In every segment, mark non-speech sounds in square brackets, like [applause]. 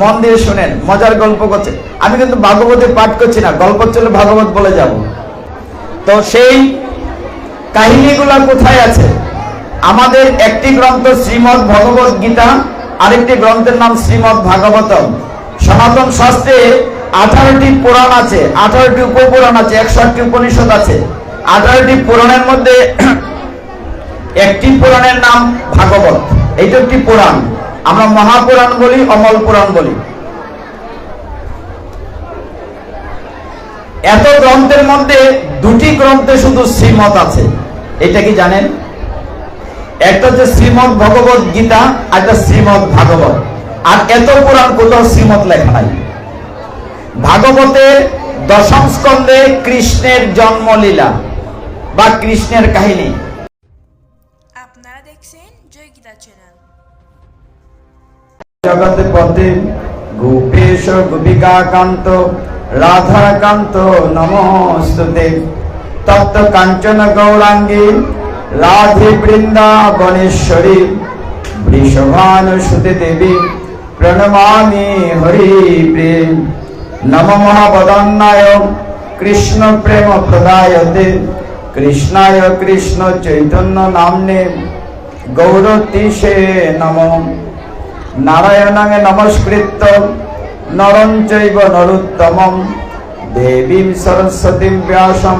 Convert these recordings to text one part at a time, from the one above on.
মন দিয়ে শুনেন, মজার গল্প করছে। আমি কিন্তু ভাগবতী পাঠ করছি না, গল্প চলে ভাগবত বলে যাব। তো সেই কাহিনীগুলা কোথায় আছে? আমাদের একটি গ্রন্থ শ্রীমৎ ভগবত গীতা, আরেকটি গ্রন্থের নাম শ্রীমৎ ভাগবতম। সনাতন শাস্ত্রে আঠারোটি পুরাণ আছে, আঠারোটি উপপুরাণ আছে একষট্টি উপনিষদ আছে। আঠারোটি পুরাণের মধ্যে [clears throat] একটি পুরাণের নাম ভাগবত। এইটা একটি পুরাণ। আমরা মহাপুরাণ বলি, অমল পুরাণ বলি। এত গ্রন্থের মধ্যে দুটি গ্রন্থে শুধু শ্রীমত আছে। এটা কি জানেন? একটা হচ্ছে শ্রীমদ ভগবত গীতা, আর একটা শ্রীমদ ভাগবত। আর এত পুরাণ কোথাও শ্রীমত লেখা নাই। ভাগবতের দশম স্কন্ধে কৃষ্ণের জন্মলীলা বা কৃষ্ণের কাহিনী। আপনারা দেখছেন জয় গীতা চ্যানেল। জগৎ পথে গোপেশ গোপিকা কান্ত রাধা কান্ত নমস্তুতে। তপ্ত কাঞ্চন গৌরাঙ্গী রাধে বৃন্দাবনেশ্বরী, বৃষভান সুতে দেবী, প্রণমামি হরি প্রেম। নম মহাবদন্নায় কৃষ্ণ প্রেম প্রদায়তে, কৃষ্ণায় কৃষ্ণ চৈতন্য নামনে। গৌরতীশে নম। নারায়ণাঙ্গে নমস্কৃত্য নরং চৈব নরোত্তমম, দেবীম সরস্বতীম ব্যাসম,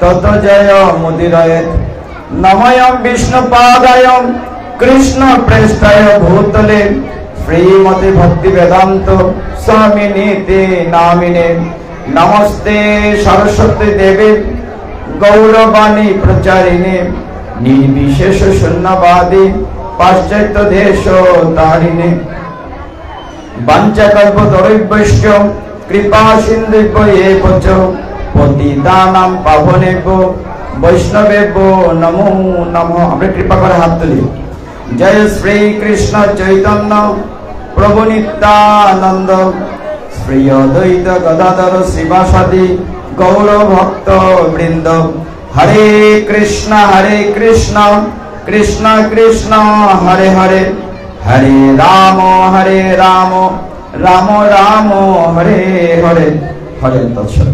তত জয় মুদিরয়েত। নময়ম বিষ্ণুপাদায়ম, কৃষ্ণ প্রেষ্ঠায় ভূতলে, শ্রীমতি ভক্তি বেদান্ত স্বামী নীতি নামিনে। নমস্তে সরস্বতী দেবী, গৌরবাণী প্রচারিণী, নির্বিশেষ শূন্যবাদী পাশ্চাত্য দেশ তারিণী বাঞ্চকল্প দৈবৈশ্য কৃপা সিন্ধুব এব চ পতিতানাম পাবনেব বৈষ্ণবেব নমো নমো আমরা কৃপা করে হাত তুলি জয় শ্রী কৃষ্ণ চৈতন্য প্রভু নিত্যানন্দ শ্রী অদ্বৈত গদাধর শিবাসাদি গৌর ভক্ত বৃন্দ হরে কৃষ্ণ হরে কৃষ্ণ কৃষ্ণ কৃষ্ণ, হরে হরে। হরে রাম হরে রাম রাম রাম, হরে হরে। হরে তৎসৎ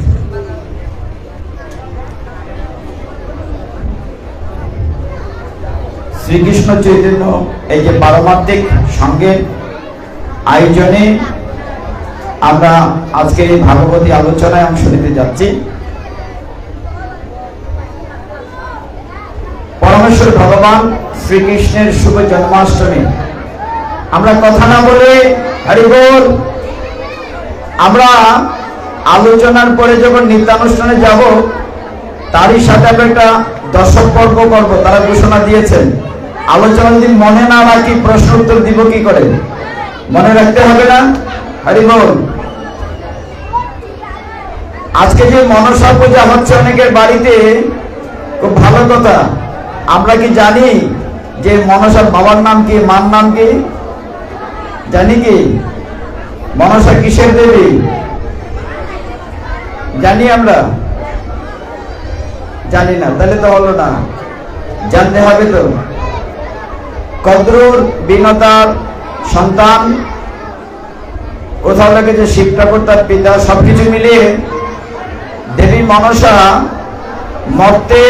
শ্রীকৃষ্ণ চৈতন্য, এই যে পারমাত্মিক সঙ্গের আয়োজনে আমরা আজকের এই ভাগবতী আলোচনায় অংশ নিতে যাচ্ছি পরমেশ্বর ভগবান শ্রীকৃষ্ণের শুভ জন্মাষ্টমী। আমরা কথা না বলে হরি বল আমরা আলোচনার পরে যখন নিত্যানুষ্ঠানে যাব, তারই সাথে আমরা একটা দর্শক পর্ব করব, তারা ঘোষণা দিয়েছেন। আলোচনা যদি মনে না রাখি প্রশ্ন উত্তর দিব কি করে? মনে রাখতে হবে না? হরি বল আজকে যে মনসা পূজা হচ্ছে অনেকের বাড়িতে, খুব ভালো কথা। আমরা কি জানি যে মনসার বাবার নাম কি, মার নাম কি? জানি কি? মনসা কিসের দেবী? জানি আমরা। জানি না, তাহলে তো হলো না। জানতে হবে তো। কদ্রুর বিনতার সন্তান, কোথাও লাগে যে শিব ঠাকুর তার পিতা, সবকিছু মিলিয়ে দেবী মনসা মর্তে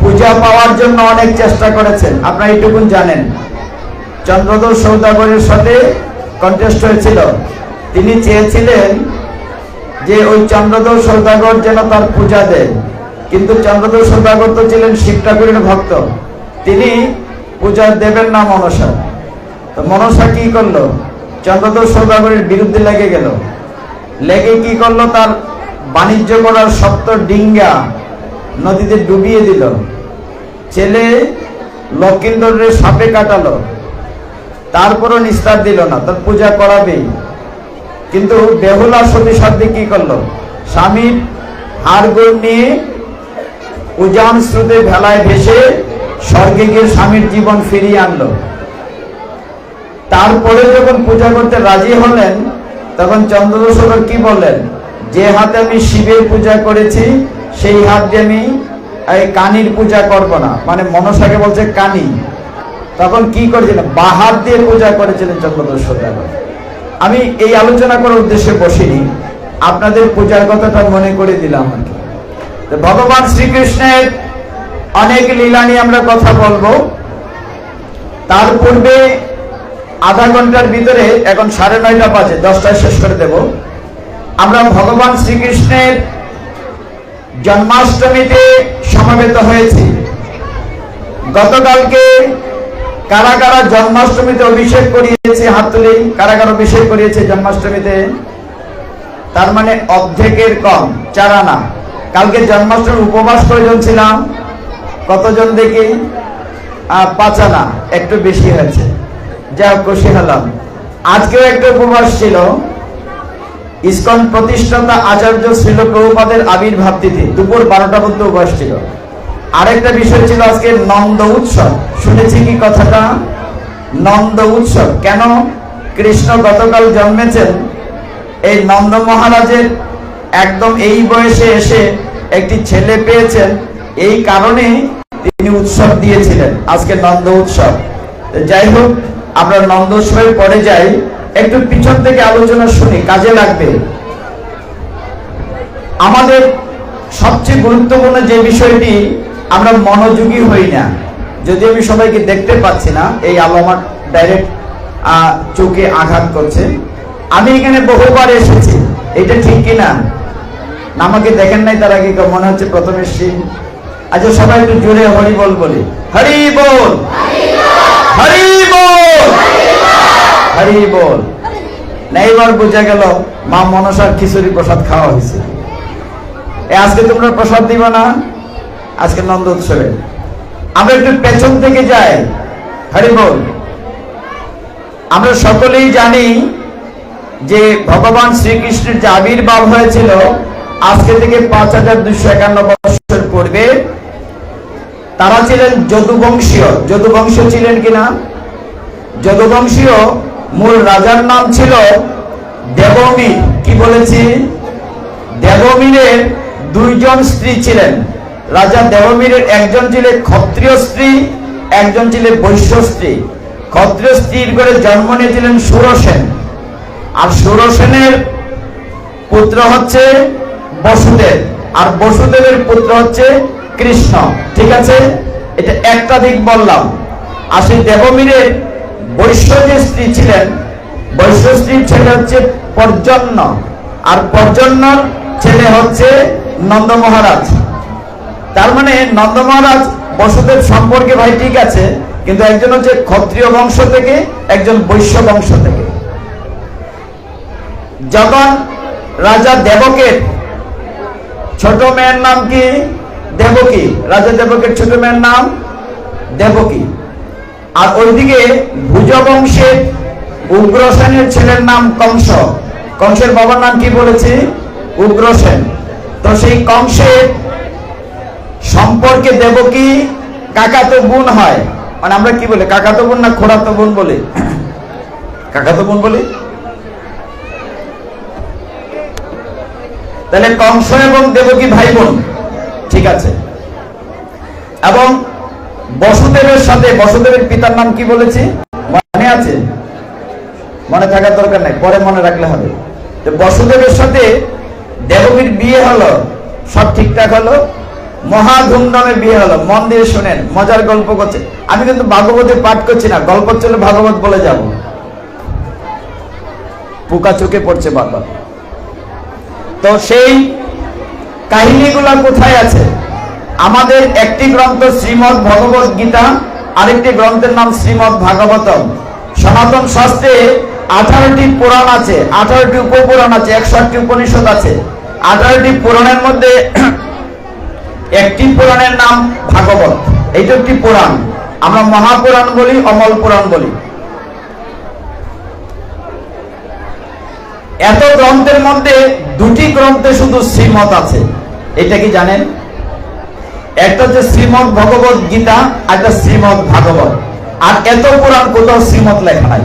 পূজা পাওয়ার জন্য অনেক চেষ্টা করেছেন। আপনারা এইটুকুন জানেন। চন্দ্রদোষ সৌদাগরের সাথে কন্টেস্ট হয়েছিল। তিনি চেয়েছিলেন যে ওই চন্দ্রদোষ সৌদাগর যেন তার পূজা দেন কিন্তু চন্দ্রদোষ সৌদাগর তো ছিলেন শিব ঠাকুরের ভক্ত। তিনি পূজা দেবেন না মনসা। তো মনসা কি করল? চন্দ্রদোষ সৌদাগরের বিরুদ্ধে লেগে গেল। লেগে কি করল? তার বাণিজ্য করার সপ্ত ডিঙ্গা নদীতে ডুবিয়ে দিল। ছেলে লক্ষিন্দরের সাপে কাটালো। তারপরও নিস্তার দিল না, তার পূজা করাবেই। কিন্তু বেহুলা সতী সাধ্যে কি করল? স্বামীর হাড়গোড় নিয়ে উজান স্রোতে ভেলায় ভেসে স্বর্গে গিয়ে স্বামীর জীবন ফিরিয়ে আনলো। তারপরে যখন পূজা করতে রাজি হলেন, তখন চন্দ্রদোষর কি বললেন? যে হাতে আমি শিবের পূজা করেছি সেই হাত দিয়ে আমি এই কানির পূজা করব না। মানে মনসাকে বলছে, কানি। তখন কি করেছিলেন? বাহাত দিয়ে পূজা করেছিলেন চন্দ্রদোষ আমি এই আলোচনা করার উদ্দেশ্যে বসিনি। আপনাদের পূজার কথাটা মনে করে দিলাম আর কি। ভগবান শ্রীকৃষ্ণের অনেক লীলা নিয়ে আমরা কথা বলব। তার পূর্বে আধা ঘণ্টার ভিতরে এখন সাড়ে নয়টা বাজে, দশটায় শেষ করে দেব। আমরা ভগবান শ্রীকৃষ্ণের জন্মাষ্টমীতে সমবেত হয়েছি। গতকালকে কারা কারা জন্মাষ্টমীতে অভিষেক করিয়েছে হাত তুলি কারা কারা অভিষেক করিয়েছে জন্মাষ্টমীতে। তার মানে অর্ধেকের কম চার আনা কালকে জন্মাষ্টমী উপবাস প্রয়োজন ছিলাম কতজন দেখি? আহ, পাঁচ আনা একটু বেশি হয়েছে। যা খুশি হলাম। আজকেও একটা উপবাস ছিল। ইসকন প্রতিষ্ঠাতা আচার্য শ্রীল প্রভুপাদের আবির্ভাব তিথি দুপুর বারোটা পর্যন্ত উপবাস ছিল। আরেকটা বিষয় ছিল আজকে নন্দ উৎসব। শুনেছি কি কথাটা? নন্দ উৎসব। কেন? কৃষ্ণ গতকাল জন্মেছেন। এই নন্দ মহারাজের একদম এই বয়সে এসে একটি ছেলে পেয়েছেন। এই কারণে তিনি উৎসব দিয়েছিলেন। আজকে নন্দ উৎসব। যাই হোক, আমরা নন্দ উৎসবের পরে যাই। একটু পিছন থেকে আলোচনা শুনি, কাজে লাগবে। আমাদের সবচেয়ে গুরুত্বপূর্ণ যে বিষয়টি, আমরা মনোযোগী হই না। যদি আমি সবাইকে দেখতে পাচ্ছি না, এই আলো আমার ডাইরেক্ট চোখে আঘাত করছে। আমি এখানে বহুবার এসেছি, এটা ঠিক কিনা? আমাকে দেখেন নাই তার কেউ মনে হচ্ছে প্রথমে সিং আচ্ছা সবাই একটু জোরে হরি বল বলি। হরি বল! হরি বল! হরি বল। না এবার বোঝা গেল, মা মনসার খিচুড়ি প্রসাদ খাওয়া হয়েছে। আজকে তোমরা প্রসাদ দিবা না? আজকে নন্দ উৎসবে আমরা একটু পেছন থেকে যাই। হরি বল। আমরা সকলেই জানি যে ভগবান শ্রীকৃষ্ণের যে আবির্ভাব হয়েছিল, আজকে থেকে পাঁচ হাজার দুইশো একান্ন বছর পূর্বে, তারা ছিলেন যদুবংশীয়। যদুবংশীয় ছিলেন কিনা? যদুবংশীয় মূল রাজার নাম ছিল দেবমীর কি বলেছি? দেবমীরের দুইজন স্ত্রী ছিলেন। রাজা দেবমীরের একজন ছিলেন ক্ষত্রিয় স্ত্রী, একজন ছিলেন বৈশ্য স্ত্রী। ক্ষত্রিয় স্ত্রীর করে জন্ম নিয়েছিলেন সুরসেন। আর সুরসেনের পুত্র হচ্ছে বসুদেব। আর বসুদেবের পুত্র হচ্ছে কৃষ্ণ। ঠিক আছে? এটা একটা দিক বললাম। আর সেই দেবমীরের বৈশ্য যে স্ত্রী ছিলেন। বৈশ্য স্ত্রীর ছেলে হচ্ছে পর্জন্য। আর পর্জন্যর ছেলে হচ্ছে নন্দ মহারাজ। তার মানে নন্দ মহারাজ বসুদেব সম্পর্কে ভাই ঠিক আছে, কিন্তু একজন হচ্ছে ক্ষত্রিয় বংশ থেকে, একজন বৈশ্য বংশ থেকে। যখন রাজা দেবকের ছোট মেয়ের নাম কি? দেবকী। রাজা দেবকের ছোট মেয়ের নাম দেবকী। আর ওইদিকে ভুজবংশের উগ্রসেনের ছেলের নাম কংস। কংসের বাবার নাম কি বলেছি? উগ্রসেন। তো সেই কংসের সম্পর্কে দেবকী কাকাতো বোন হয়। মানে আমরা কি বলি? কাকাতো বোন না খোড়াতো বোন বলি? কাকাতো বোন বলি? তাহলে কংস এবং দেবকী ভাই বোন? ঠিক আছে। এবং বসুদেবের সাথে, বসুদেবের পিতার নাম কি বলেছি? মনে আছে? মনে থাকার দরকার নাই, পরে মনে রাখলে হবে। তো বসুদেবের সাথে দেবকীর বিয়ে হলো, সব ঠিকঠাক হলো। মহা ধুমধামে বিয়ে হলো মন দিয়ে শোনেন, মজার গল্প করছে। আমি কিন্তু ভাগবতে পাঠ করছি না, গল্প চলে ভাগবত বলে যাব। পোকা চোখে পড়ছে বারবার। তো সেই কাহিনীগুলো কোথায় আছে? আমাদের একটি গ্রন্থ শ্রীমৎ ভগবত গীতা, আরেকটি গ্রন্থের নাম শ্রীমৎ ভাগবতম। সনাতন শাস্ত্রে আঠারোটি পুরাণ আছে, আঠারোটি উপপুরাণ আছে একশো আটটি উপনিষদ আছে। আঠারোটি পুরাণের মধ্যে [clears throat] একটি পুরাণের নাম ভাগবত। এইটা একটি পুরাণ। আমরা মহাপুরাণ বলি, অমল পুরাণ বলি। এত গ্রন্থের মধ্যে দুটি গ্রন্থে শুধু শ্রীমত আছে। এটা কি জানেন? একটা হচ্ছে শ্রীমদ ভগবত গীতা একটা শ্রীমদ ভাগবত। আর এত পুরাণ কোথাও শ্রীমত লেখা নাই।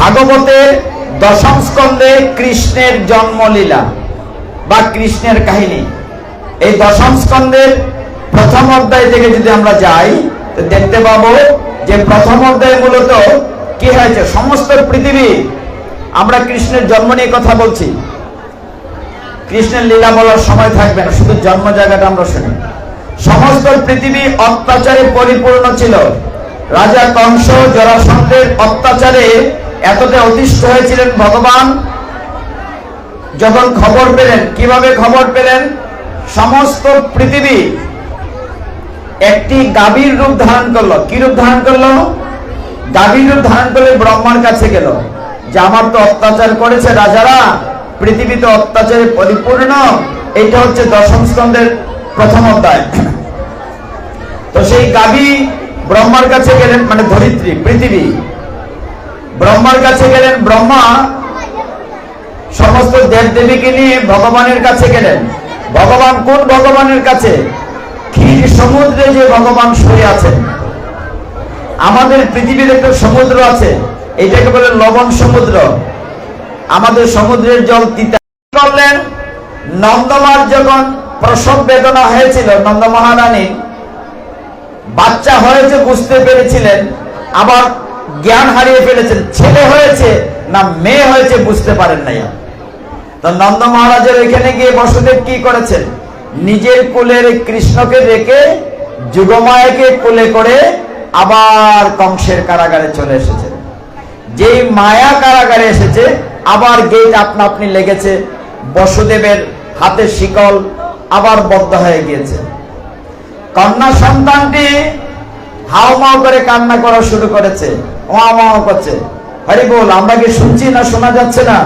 ভাগবতে দশম স্কন্ধে কৃষ্ণের জন্মলীলা বা কৃষ্ণের কাহিনী। এই দশম স্কন্ধের প্রথম অধ্যায় থেকে যদি আমরা যাই, তো দেখতে পাবো যে প্রথম অধ্যায় মূলত কি হয়েছে? সমস্ত পৃথিবী, আমরা কৃষ্ণের জন্ম নিয়ে কথা বলছি। কৃষ্ণের লীলা বলার সময় থাকবে না, শুধু জন্ম জায়গাটা আমরা শুনি। সমস্ত পৃথিবী অত্যাচারে পরিপূর্ণ ছিল। রাজা কংস জরাসন্ধের অত্যাচারে এতটা অতিষ্ঠ হয়েছিলেন ভগবান। যখন খবর পেলেন, কীভাবে খবর পেলেন? সমস্ত পৃথিবী একটি গাভীর রূপ ধারণ করল। কি রূপ ধারণ করল? গাভীর রূপ ধারণ করলে ব্রহ্মার কাছে গেল। যে আমার তো অত্যাচার করেছে রাজারা, পৃথিবী তো অত্যাচারে পরিপূর্ণ। এটা হচ্ছে দশম স্কন্ধের প্রথম অধ্যায়। তো সেই গাভী ব্রহ্মার কাছে গেলেন মানে ধরিত্রী, পৃথিবী। ব্রহ্মার কাছে গেলেন, ব্রহ্মা সমস্ত দেব দেবীকে নিয়ে ভগবানের কাছে গেলেন। ভগবান কোন ভগবানের কাছে? ক্ষীর সমুদ্রে যে ভগবান শুয়ে আছেন। আমাদের পৃথিবীর একটা সমুদ্র আছে, এটাকে বলে লবণ সমুদ্র। আমাদের সমুদ্রের জল তিতা করলেন নন্দমার যখন প্রসব বেদনা হয়েছিল, নন্দ মহারানী বাচ্চা হয়েছে বুঝতে পেরেছিলেন, আবার জ্ঞান হারিয়ে ফেলেছেন, ছেলে হয়েছে না মেয়ে হয়েছে বুঝতে পারেন নাই তো নন্দ মহারাজের এখানে গিয়ে বসুদেব কি করেছেন? নিজের কুলের কৃষ্ণকে রেখে যুগমায়াকে কোলে করে আবার কংসের কারাগারে চলে এসেছেন। যেই মায়া কারাগারে এসেছে, আবার গেট আপনা আপনি লেগেছে, বসুদেবের হাতে শিকল আবার বদ্ধ হয়ে গিয়েছে। কন্যা সন্তানটি হাওমাও করে কান্না করা শুরু করেছে ওয়াও করছে। হরি বল, আমরা কি শুনছি না শোনা যাচ্ছে না?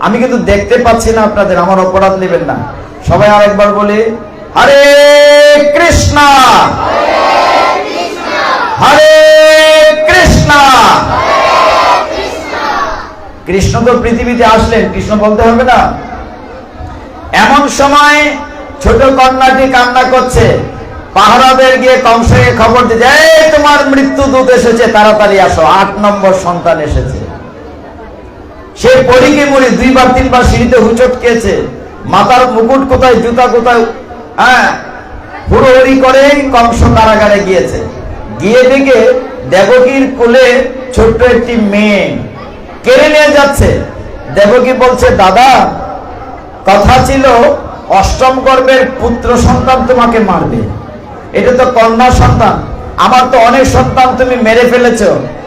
আমি কিন্তু দেখতে পাচ্ছি না আপনাদের, আমার অপরাধ নেবেন না। সবাই আরেকবার বলি, হরে কৃষ্ণ! হরে কৃষ্ণ! কৃষ্ণ তো পৃথিবীতে আসলেন, কৃষ্ণ বলতে হবে না। এমন সময় ছোট কন্যাটি কান্না করছে। পাহারাদের গিয়ে কংসকে খবর দিতে এই, তোমার মৃত্যু দূত এসেছে, তাড়াতাড়ি আসো। আট নম্বর সন্তান এসেছে। সে পরীকে মরি দুইবার, তিনবার সিঁড়িতে হুচট খেয়েছে। মাথার মুকুট কোথায়, জুতা কোথায়? হ্যাঁ হুড়োহুড়ি করে কংস কারাগারে গিয়েছে। গিয়ে দেখে দেবকীর কোলে ছোট্ট একটি মেয়ে কেড়ে নিয়ে যাচ্ছে। দেবকী বলছে, দাদা, কথা ছিল অষ্টম গর্বের পুত্র সন্তান তোমাকে মারবে। এটা তো কন্যা সন্তান। আমার তো অনেক সন্তান তুমি মেরে ফেলেছ।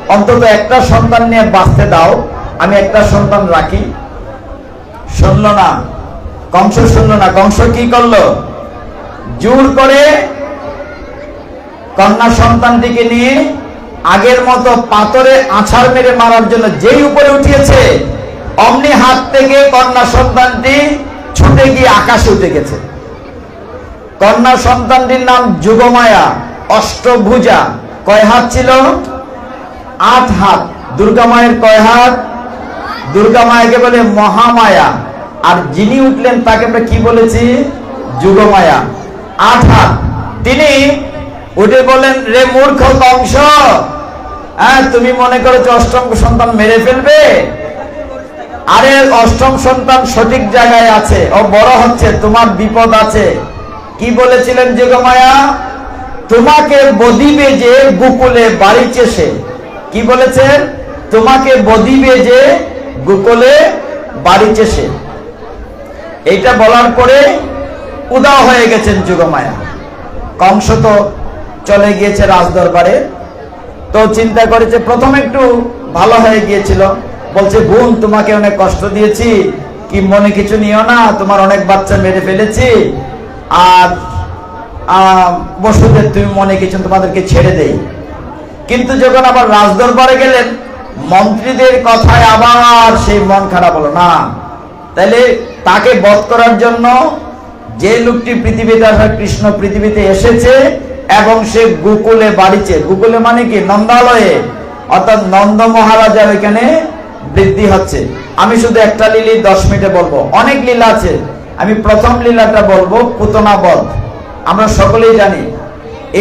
অন্তত একটা সন্তান নিয়ে বাঁচতে দাও। আমি একটা সন্তান রাখি। শুনল না? কংস শুনল না? কংস কি করল? জোর করে কন্যা সন্তানটিকে নিয়ে আগের মতো পাথরে আছাড় মেরে মারার জন্য যেই উপরে উঠিয়েছে, অমনি হাত থেকে কন্যা সন্তানটি ছুটে গিয়ে আকাশে উঠে গেছে। কন্যা সন্তানটির নাম যুগমায়া, অষ্টভুজা। কয় হাত ছিল? আট হাত। দুর্গা মায়ের কয় হাত? দুর্গা মায়াকে বলে মহামায়া। আর যিনি উঠলেন তাকে আমরা কি বলেছি? যুগমায়া। আট হাত। তিনি উঠে বলেন রে মূর্খ কংস হ্যাঁ তুমি মনে করেছ অষ্টম সন্তান মেরে ফেলবে? আরে অষ্টম সন্তান সঠিক জায়গায় আছে। ও বড় হচ্ছে, তোমার বিপদ আছে। কি বলেছিলেন যোগমায়া তোমাকে বদিবে যে গুকুলে বাড়ি চেষে। কি বলেছেন তোমাকে বদিবে যে গুকুলে বাড়ি চেষে। এইটা বলার পরে উদা হয়ে গেছেন যুগমায়া কংস তো চলে গিয়েছে রাজদরবারে। তো চিন্তা করেছে, প্রথম একটু ভালো হয়ে গিয়েছিল। বলছে, বোন, তোমাকে অনেক কষ্ট দিয়েছি। কি মনে কিছু নিও না? তোমার অনেক বাচ্চা মেরে ফেলেছি। আর বসুদের তুমি মনে কিছু তোমাদেরকে ছেড়ে দেই। কিন্তু যখন আবার রাজদরবারে গেলেন, মন্ত্রীদের কথায় আবার সেই মন খারাপ হলো। না তাহলে তাকে বধ করার জন্য যে লোকটি পৃথিবীতে আসা কৃষ্ণ পৃথিবীতে এসেছে এবং সে গোকুলে বাড়িছে। গোকুলে মানে কি? নন্দালয়ে। অর্থাৎ নন্দ মহারাজার এখানে বৃদ্ধি হচ্ছে। আমি শুধু একটা লিলি দশ মিনিটে বলব। অনেক লীলা আছে। আমি প্রথম লীলাটা বলব পুতনা বধ। আমরা সকলেই জানি,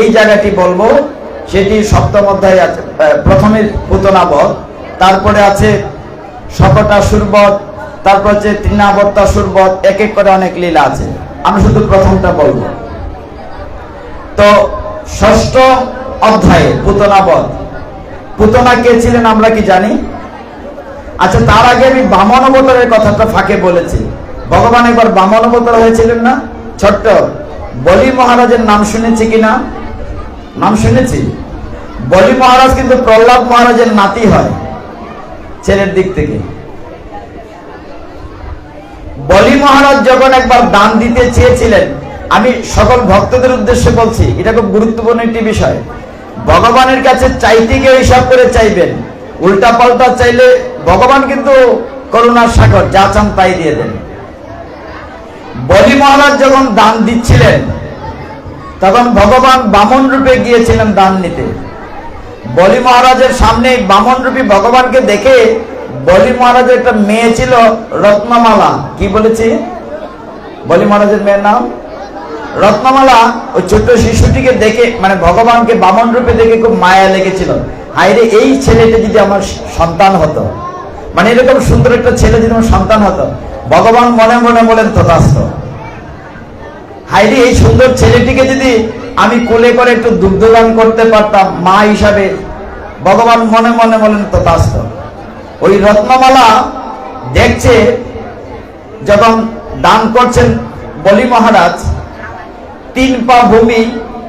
এই জায়গাটি বলব, সেটি সপ্তম অধ্যায়ে আছে প্রথমে পুতনা বধ। তারপরে আছে শকটাসুর বধ তারপর হচ্ছে তৃণাবত্তাসুর বধ এক এক করে অনেক লীলা আছে। আমি শুধু প্রথমটা বলব। তো ষষ্ঠ অধ্যায়ে পুতনা বধ। পুতনা কে ছিলেন আমরা কি জানি? আচ্ছা তার আগে আমি বামন অবতারের কথাটা ফাঁকে বলেছি। ভগবান একবার বামন অবতার হয়েছিলেন না? ছোট্ট, বলি মহারাজের নাম শুনেছি কিনা নাম শুনেছি? বলি মহারাজ কিন্তু প্রহ্লাদ মহারাজের নাতি হয়, ছেলের দিক থেকে। বলি মহারাজ যখন একবার দান দিতে চেয়েছিলেন, আমি সকল ভক্তদের উদ্দেশ্যে বলছি, এটা খুব গুরুত্বপূর্ণ একটি বিষয়। ভগবানের কাছে চাইতে গিয়ে হিসাব করে চাইবেন। উল্টা পাল্টা চাইলে ভগবান কিন্তু করুণার সাগর, যা চান তাই দিয়ে দেন। বলি মহারাজ যখন দান দিচ্ছিলেন, তখন ভগবান বামন রূপে গিয়েছিলেন দান নিতে। বলি মহারাজের সামনে বামন রূপী ভগবানকে দেখে বলি মহারাজের একটা মেয়ে ছিল রত্নমালা। কি বলেছি? বলি মহারাজের মেয়ের নাম? রত্নমালা ওই ছোট্ট শিশুটিকে দেখে মানে ভগবানকে বামন রূপে দেখে খুব মায়া লেগেছিল। হাইরে এই ছেলেটা যদি আমার সন্তান হতো মানে এরকম সুন্দর একটা ছেলে যদি আমার সন্তান হতো, ভগবান মনে মনে বলেন তথাস্থ। হাইরে এই সুন্দর ছেলেটিকে যদি আমি কোলে করে একটু দুগ্ধদান করতে পারতাম, মা হিসাবে, ভগবান মনে মনে বলেন তথাস্থ। ওই রত্নমালা দেখছে, যখন দান করছেন বলি মহারাজ, তিন পা ভূমি,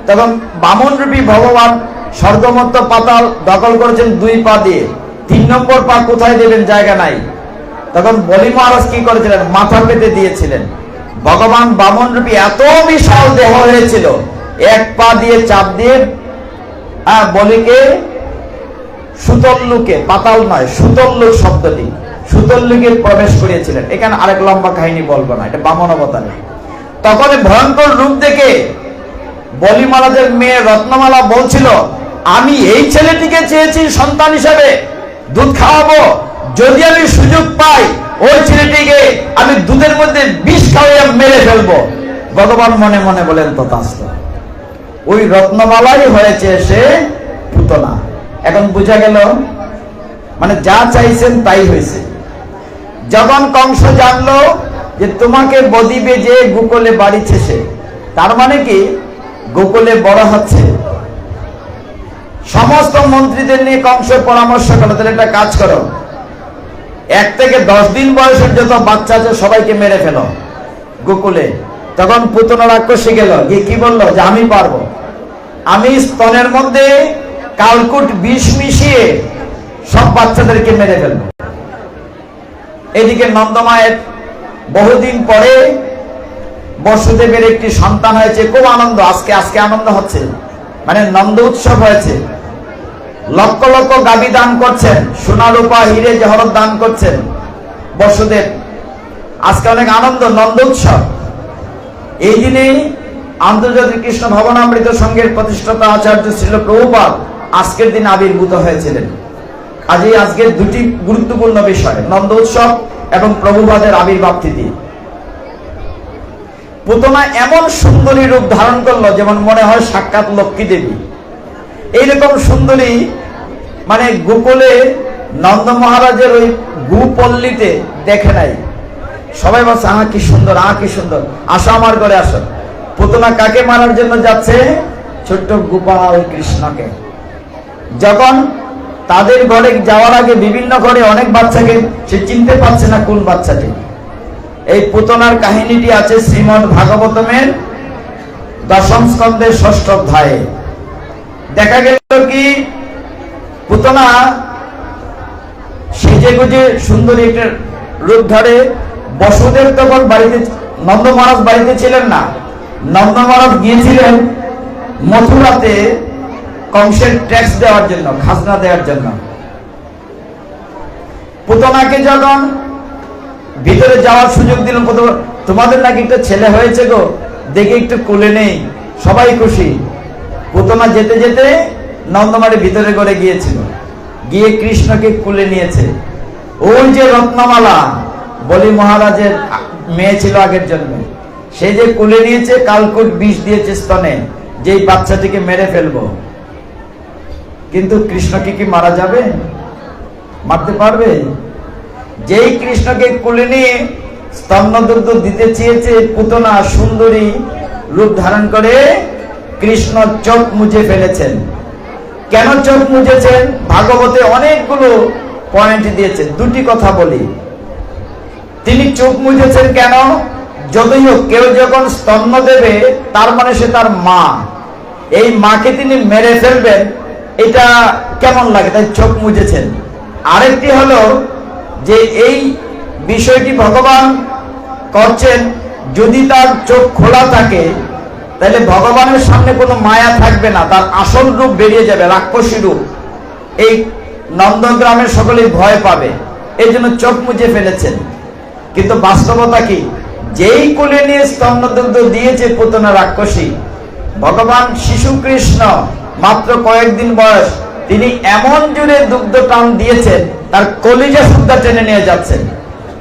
তখন বামন রূপী ভগবান স্বর্গমত্ত পাতাল দখল করেছেন দুই পা দিয়ে। তিন নম্বর পা কোথায় দেবেন জায়গা নাই। তখন বলি মহারাজ কি করেছিলেন? মাথা পেতে দিয়েছিলেন। ভগবান বামন রূপী এত বিশাল দেহ হয়েছিল। এক পা দিয়ে চাপ দিয়ে বলিকে সুতল্লুকে পাতাল নয় সুতল্লুক শব্দটি। সুতল্লুকে প্রবেশ করিয়েছিলেন। এখানে আরেক লম্বা কাহিনী বলব না, এটা বামন অবতারে তখন ভয়ঙ্কর রূপ দেখে বলি মহারাজের মেয়ে রত্নমালা বলছিল আমি এই ছেলেটিকে চেয়েছি সন্তান হিসেবে দুধ খাওয়াবো। যদি আমি সুযোগ পাই, ওই ছেলেটিকে আমি দুধের মধ্যে বিষ খাওয়াইয়া মেরে ফেলব। ভগবান মনে মনে বলেন তথাস্ত ওই রত্নমালাই হয়েছে সে পুতনা এখন বুঝা গেল মানে যা চাইছেন তাই হয়েছে। যখন কংস জানলো যে তোমাকে বদি যে গোকলে বাড়িছে সে। তার মানে কি? গোকলে বড় হচ্ছে। সমস্ত মন্ত্রীদের নিয়ে কংসের পরামর্শ করো, তাহলে একটা কাজ করো। এক থেকে দশ দিন বয়সের যত বাচ্চা আছে, সবাইকে মেরে ফেলো, গোকুলে। তখন পুতনা রাক্ষসী গেল, গিয়ে কি বলল? যে আমি পারব। আমি স্তনের মধ্যে কালকুট বিষ মিশিয়ে সব বাচ্চাদেরকে মেরে ফেলব। এদিকে নন্দমায়ের বহুদিন পরে বসুদেবের একটি সন্তান হয়েছে, খুব আনন্দ, আজকে আজকে আনন্দ হচ্ছে। মানে নন্দ উৎসব হয়েছে। লক্ষ লক্ষ গাবি দান করছেন সোনা রূপা হিরে জহরত দান করছেন। বসুদেব, আজকে অনেক আনন্দ, নন্দ উৎসব। এই দিনে আন্তর্জাতিক কৃষ্ণ ভবনামৃত সংঘের প্রতিষ্ঠাতা আচার্য ছিল প্রভুপাদ আজকের দিন আবির্ভূত হয়েছিলেন। কাজেই আজকের দুটি গুরুত্বপূর্ণ বিষয়, নন্দ উৎসব এবং প্রভুপাদের আবির্ভাব তিথি পুতনা এমন সুন্দরী রূপ ধারণ করল, যেমন মনে হয় সাক্ষাৎ লক্ষ্মী দেবী। এইরকম সুন্দরী মানে গোকুলে নন্দ মহারাজের ওই গুপল্লীতে দেখে নাই। সবাই বলছে, আহ, কি সুন্দর, আহ, কি সুন্দর। আসো আমার ঘরে, আসো। পুতনা কাকে মারার জন্য যাচ্ছে? ছোট্ট গোপাল কৃষ্ণকে। যখন তাদের ঘরে যাওয়ার আগে বিভিন্ন ঘরে অনেক বাচ্চাকে, সে চিনতে পারছে না কোন বাচ্চাটি। এই পুতনার কাহিনীটি আছে শ্রীমদ ভাগবতমের দশম স্কন্ধের ষষ্ঠ অধ্যায়ে। দেখা গেল কি? পুতনা সেজে গুজে সুন্দরী একটা রূপ ধরে। বসুদেব তখন বাড়িতে, নন্দ মহারাজ বাড়িতে ছিলেন না। নন্দ মহারাজ গিয়েছিলেন মথুরাতে কংসের ট্যাক্স দেওয়ার জন্য, খাজনা দেওয়ার জন্য। পুতনাকে যখন ভিতরে যাওয়ার সুযোগ দিল প্রথম- তোমাদের নাকি একটা ছেলে হয়েছে গো, দেখে একটু কোলে নেই, সবাই খুশি। পুতনা যেতে যেতে নন্দমারি ভিতরে করে গিয়েছিল। গিয়ে কৃষ্ণকে কুলে নিয়েছে। ওই যে রত্নমালা, বলি মহারাজের মেয়ে ছিল আগের জন্য সে যে কুলে নিয়েছে, কালকুট বিষ দিয়েছে স্তনে, যেই বাচ্চাটিকে মেরে ফেলব। কিন্তু কৃষ্ণকে কি মারা যাবে? মারতে পারবে? যেই কৃষ্ণকে কুলে নিয়ে স্তন্নদুগ্ধ দিতে চেয়েছে, পুতনা সুন্দরী রূপ ধারণ করে কৃষ্ণ চোখ মুছে ফেলেছেন। কেন চোখ মুছেছেন ভাগবতে অনেকগুলো পয়েন্ট দিয়েছে। দুটি কথা বলি। তিনি চোখ মুছেছেন কেন? হোক কেউ যখন স্তন্য দেবে, তার মানে সে তার মা। এই মাকে তিনি মেরে ফেলবেন, এটা কেমন লাগে? তাই চোখ মুছেছেন আরেকটি হলো যে এই বিষয়টি ভগবান করছেন, যদি তার চোখ খোলা থাকে তাহলে ভগবানের সামনে কোনো মায়া থাকবে না, তার আসল রূপ বেরিয়ে যাবে, রাক্ষসী রূপ। এই নন্দগ্রামের সকলেই ভয় পাবে, এই জন্য চোখ মুছে ফেলেছেন। কিন্তু বাস্তবতা কি? যেই কোলে নিয়ে স্তন্যদুগ্ধ দিয়েছে পুতনা রাক্ষসী, ভগবান শিশু কৃষ্ণ মাত্র কয়েকদিন বয়স, তিনি এমন জুড়ে দুগ্ধ টান দিয়েছেন, তার কলিজা সুদ্ধা টেনে নিয়ে যাচ্ছেন।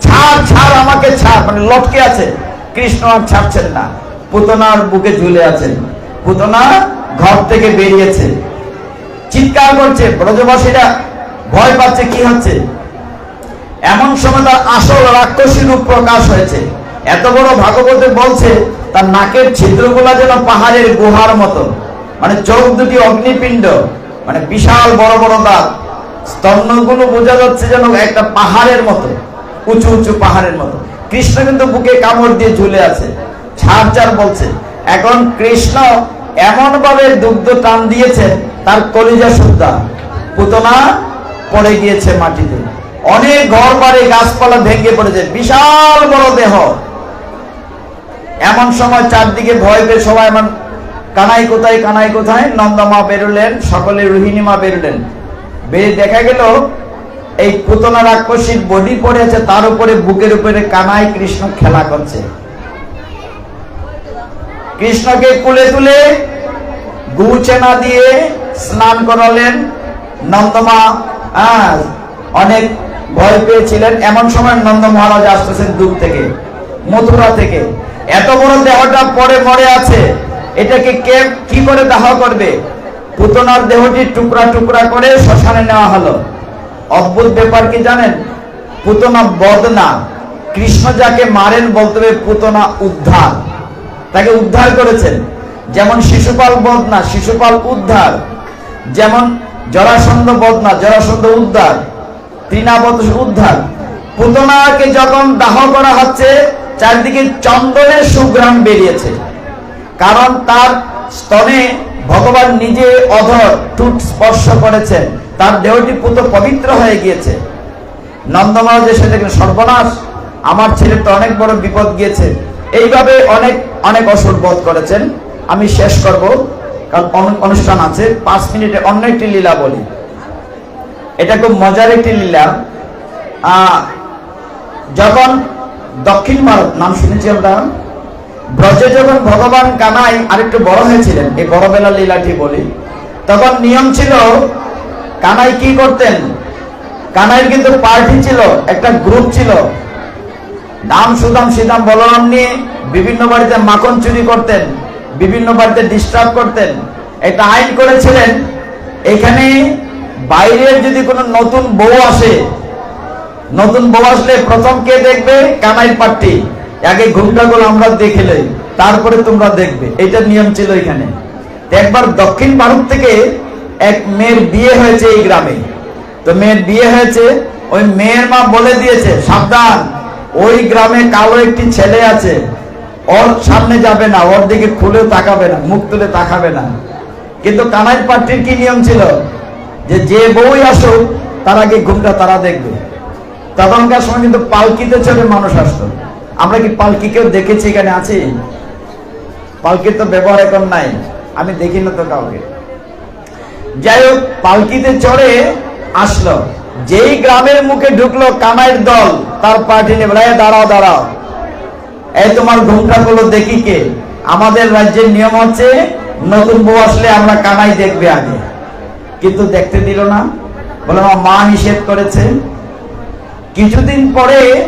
ছাড় ছাড়, আমাকে ছাড় মানে লটকে আছে। কৃষ্ণ আর ছাড়ছেন না। পুতনার বুকে ঝুলে আছেন। পুতনা ঘর থেকে বেরিয়েছে। চিৎকার করছে, ব্রজবাসীরা ভয় পাচ্ছে, কি হচ্ছে? এমন সময় তার আসল রাক্ষসী রূপ প্রকাশ হয়েছে। এত বড় ভাগবতে বলছে, তার নাকের ছিদ্রগুলা যেন পাহাড়ের গুহার মতো। মানে চোখ দুটি অগ্নিপিণ্ড মানে বিশাল বড় বড় দাঁত। স্তম্ভগুলো বোঝা যাচ্ছে যেন একটা পাহাড়ের মতো, উঁচু উঁচু পাহাড়ের মতো। কৃষ্ণ কিন্তু বুকে কামড় দিয়ে ঝুলে আছে। ছাড় বলছে। এখন কৃষ্ণ এমন ভাবে দুগ্ধ টান দিয়েছেন, তার কলিজা সুদ্ধা পুতনা পড়ে গিয়েছে মাটিতে। অনেক ঘর বাড়ি, গাছপালা ভেঙে পড়েছে। বিশাল বড় দেহ। এমন সময় চারদিকে ভয় পেয়ে সবাই এমন কানাই কোথায় কানাই কোথায় নন্দমা বেরোলেন, সকলে রোহিণী মা বেরোলেন। বেরিয়ে দেখা গেল, এই পুতনা রাক্ষসীর বডি পড়ে আছে, তার উপরে বুকের উপরে কানাই কৃষ্ণ খেলা করছে। কৃষ্ণকে কুলে তুলে গুচেনা দিয়ে স্নান করালেন। নন্দমা অনেক ভয় পেয়েছিলেন। এমন সময় নন্দ মহারাজ আসতেছেন দূর থেকে, মথুরা থেকে। এত বড় দেহটা পরে মরে আছে, এটাকে কে, কি করে দাহ করবে? পুতনার দেহটি টুকরা টুকরা করে শ্মশানে নেওয়া হলো। অদ্ভুত ব্যাপার কি জানেন? পুতনা বদনা। কৃষ্ণ যাকে মারেন বলতে পুতনা উদ্ধার। তাকে উদ্ধার করেছেন। যেমন শিশুপাল বদনা, শিশুপাল উদ্ধার। যেমন জরাসন্ধ বদনা, জরাসন্ধ উদ্ধার। তৃণাবত উদ্ধার। পুতনাকে যখন দাহ করা হচ্ছে, চারদিকে চন্দনের সুগ্রাম বেরিয়েছে। কারণ তার স্তনে ভগবান নিজে অধর টুট স্পর্শ করেছেন। তার দেহটি পুত পবিত্র হয়ে গিয়েছে। নন্দমহারাজ এসে দেখলেন সর্বনাশ। আমার ছেলের তো অনেক বড় বিপদ গিয়েছে। এইভাবে অনেক অনেক অসুর বোধ করেছেন। আমি শেষ করব, কারণ অনুষ্ঠান আছে। পাঁচ মিনিটে অন্য একটি লীলা বলি। এটা খুব মজার একটি লীলা। যখন দক্ষিণ ভারত, নাম শুনেছি আমরা, ব্রজে যখন ভগবান কানাই আরেকটু বড় হয়েছিলেন, এই বড়বেলা লীলাটি বলি, তখন নিয়ম ছিল, কানাই কি করতেন? কানাইয়ের কিন্তু পার্টি ছিল, একটা গ্রুপ ছিল দাম সুদাম সিদাম বলরাম নিয়ে বিভিন্ন বাড়িতে মাখন চুরি করতেন, বিভিন্ন বাড়িতে ডিস্টার্ব করতেন। একটা আইন করেছিলেন। এখানে বাইরের যদি কোনো নতুন বউ আসে, নতুন বউ আসলে প্রথম কে দেখবে? কানাই পার্টি আগে ঘুমটাগুলো আমরা দেখে লই তারপরে তোমরা দেখবে। এটা নিয়ম ছিল এখানে। একবার দক্ষিণ ভারত থেকে এক মেয়ের বিয়ে হয়েছে এই গ্রামে। তো মেয়ের বিয়ে হয়েছে, ওই মেয়ের মা বলে দিয়েছে, সাবধান। ওই গ্রামে কালো একটি ছেলে আছে। ওর সামনে যাবে না, ওর দিকে খুলে তাকাবে না, মুখ তুলে তাকাবে না। কিন্তু কানাই পার্টির কি নিয়ম ছিল? যে যে বউই আসুক, তার আগে ঘুমটা তারা দেখবে। তখনকার সময় কিন্তু পালকিতে চড়ে মানুষ আসতো। আমরা কি পালকি কেউ দেখেছি এখানে আছি? পালকির তো ব্যবহার এখন নাই। আমি দেখি না তো কাউকে। যাই হোক, পালকিতে চড়ে আসলো। যেই গ্রামের মুখে ঢুকলো কানাইয়ের দল, তার পার্টি "এই দাঁড়াও দাঁড়াও। এই তোমার ঘুমটা গুলো দেখি কে? আমাদের রাজ্যের নিয়ম হচ্ছে, নতুন বউ আসলে আমরা কানাই দেখবে আগে। কিন্তু দেখতে দিল না। বলে, আমার মা নিষেধ করেছে। কিছুদিন পরে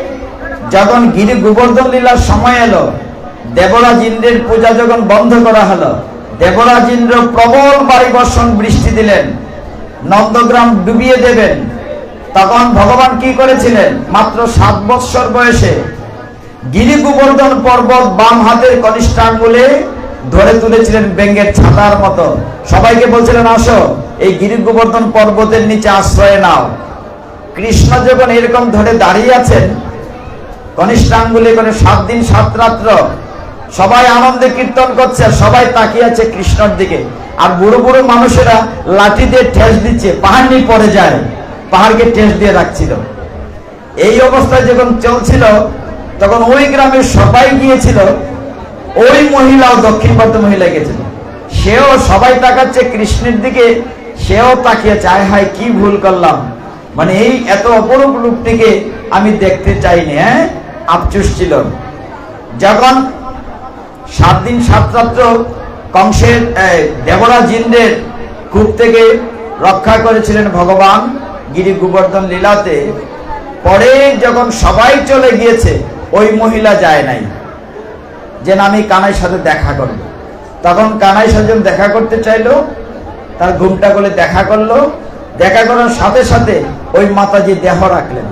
যখন গিরি গোবর্ধন লীলার সময় এলো দেবরাজ ইন্দ্রের পূজা যখন বন্ধ করা হলো দেবরাজ ইন্দ্র প্রবল বাড়ি বর্ষণ বৃষ্টি দিলেন। নন্দগ্রাম ডুবিয়ে দেবেন। তখন ভগবান কি করেছিলেন? মাত্র সাত বৎসর বয়সে গিরি গোবর্ধন পর্বত বাম হাতের কনিষ্ঠ আঙ্গুলে ধরে তুলেছিলেন বেঙ্গের ছাতার মতো। সবাইকে বলছিলেন, আসো, এই গিরি গোবর্ধন পর্বতের নিচে আশ্রয় নাও। কৃষ্ণ যখন এরকম ধরে দাঁড়িয়ে আছেন, কনিষ্ঠাঙ্গুলি করে সাত দিন, সাত রাত্র। সবাই আনন্দে কীর্তন করছে সবাই তাকিয়ে আছে কৃষ্ণর দিকে। আর বুড়ো বুড়ো মানুষেরা লাঠি দিয়ে ঠেস দিচ্ছে, পাহাড় পড়ে যায়। পাহাড়কে টেস্ট দিয়ে রাখছিল। এই অবস্থায় যখন চলছিল তখন ওই গ্রামের সবাই গিয়েছিল ওই মহিলাও দক্ষিণ পথ মহিলা গেছিল সেও সবাই তাকাচ্ছে কৃষ্ণের দিকে সেও তাকিয়ে আয় হায় কি ভুল করলাম? মানে এই এত অপরূপ রূপটিকে আমি দেখতে চাইনি হ্যাঁ? আপচুস ছিল। যখন সাত দিন সাত রাত্র কংসের এই, দেবরাজ ইন্দ্রের কূপ থেকে রক্ষা করেছিলেন ভগবান গিরি গোবর্ধন লীলাতে, পরে যখন সবাই চলে গিয়েছে, ওই মহিলা যায় নাই। যে আমি কানাইর সাথে দেখা করব। তখন কানাই সাথে দেখা করতে চাইলো, তার ঘুমটা করে দেখা করল। দেখা করার সাথে সাথে ওই মাতাজি দেহ রাখলেন।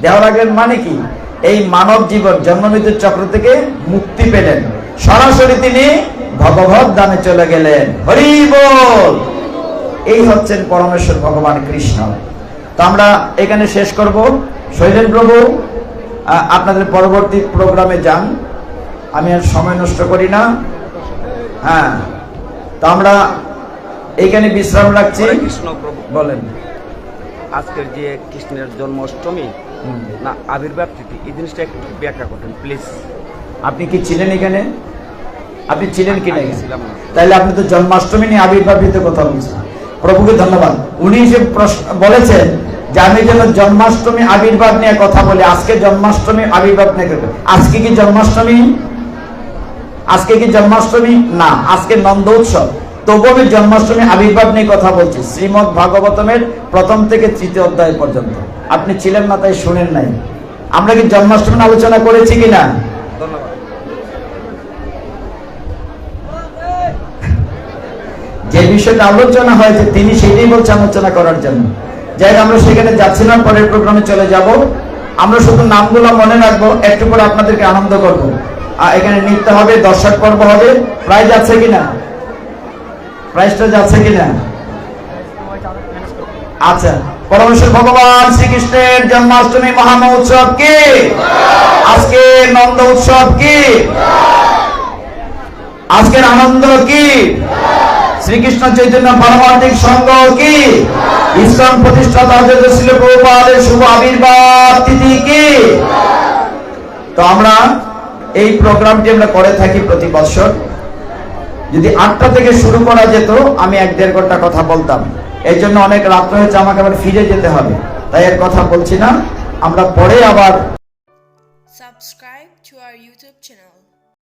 দেহ রাখলেন মানে কি? এই মানব জীবন, জন্মমৃত্যুর চক্র থেকে মুক্তি পেলেন। সরাসরি তিনি ভগবত দানে চলে গেলেন। হরি এই হচ্ছেন পরমেশ্বর ভগবান কৃষ্ণ। তো আমরা এখানে শেষ করব। শৈলেন প্রভু আপনাদের পরবর্তী প্রোগ্রামে যান। আমি আর সময় নষ্ট করি না। হ্যাঁ। তো আমরা এইখানে বিশ্রাম রাখছি। কৃষ্ণ প্রভু। বলেন। আজকের যে কৃষ্ণের জন্মাষ্টমী না আবির্ভাব তিথি এই জিনিসটা একটু ব্যাখ্যা করেন প্লিজ। আপনি কি ছিলেন এখানে? আপনি ছিলেন কি না। তাহলে আপনি তো জন্মাষ্টমী নিয়ে আবির্ভাবিত কথা বলছেন। প্রভুকে ধন্যবাদ। উনি প্রশ্ন বলেছেন যে আমি যেন জন্মাষ্টমী আবির্ভাব নিয়ে কথা বলি, আজকে জন্মাষ্টমী আবির্ভাব নিয়ে আজকে কি জন্মাষ্টমী? আজকে কি জন্মাষ্টমী? না, আজকে নন্দ উৎসব। তবু আমি জন্মাষ্টমী আবির্ভাব নিয়ে কথা বলছি, শ্রীমদ ভাগবতমের প্রথম থেকে তৃতীয় অধ্যায় পর্যন্ত। আপনি ছিলেন না, তাই শুনেন নাই। আমরা কি জন্মাষ্টমী আলোচনা করেছি কিনা ধন্যবাদ যে বিষয়টা আলোচনা হয়েছে তিনি সেটাই বলছে আলোচনা করার জন্য। যাই আমরা সেখানে যাচ্ছি না পরের প্রোগ্রামে চলে যাব। আমরা শুধু নামগুলো মনে রাখব, একটু করে আপনাদেরকে আনন্দ করব। এখানে নৃত্য হবে, দর্শক পর্ব হবে। প্রাইজ আছে কিনা? প্রাইজটা যাচ্ছে কিনা? আচ্ছা পরমেশ্বর ভগবান শ্রীকৃষ্ণের জন্মাষ্টমী মহামহোৎসব কি? আজকে নন্দ উৎসব কি? আজকের আনন্দ কি? শ্রীকৃষ্ণ চৈতন্য পারমার্থিক সংঘ কি? ইসলাম প্রতিষ্ঠাতা হযরত শ্রীল প্রভুপাদের শুভ আবির্ভাব তিথি কি? তো আমরা এই প্রোগ্রামটি আমরা করে থাকি প্রতি বছর। যদি আটটা থেকে শুরু করা যেত, আমি এক দেড় ঘণ্টা কথা বলতাম। এই জন্য অনেক রাত্র হয়েছে আমাকে আবার ফিরে যেতে হবে। তাই এর কথা বলছি না। আমরা পরে আবার